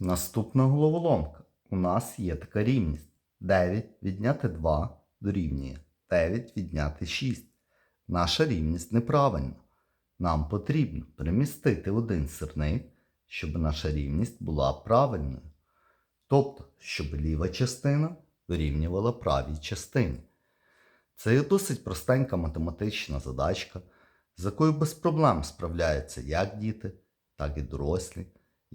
Наступна головоломка. У нас є така рівність. 9 відняти 2 дорівнює 9 відняти 6. Наша рівність неправильна. Нам потрібно перемістити один сирник, щоб наша рівність була правильною. Тобто, щоб ліва частина дорівнювала правій частині. Це є досить простенька математична задачка, з якою без проблем справляються як діти, так і дорослі.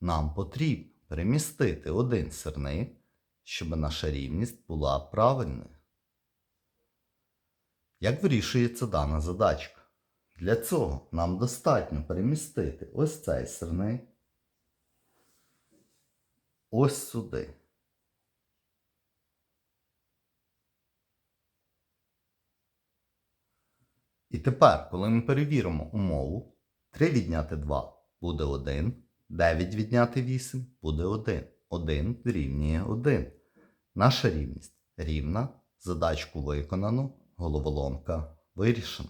Нам потрібно перемістити один сирник, щоб наша рівність була правильною. Як вирішується дана задачка? Для цього нам достатньо перемістити ось цей сирник ось сюди. І тепер, коли ми перевіримо умову, 3 відняти 2 буде 1, 9 відняти 8 буде 1. 1 рівнює 1. Наша рівність рівна, задачку виконано, головоломка вирішена.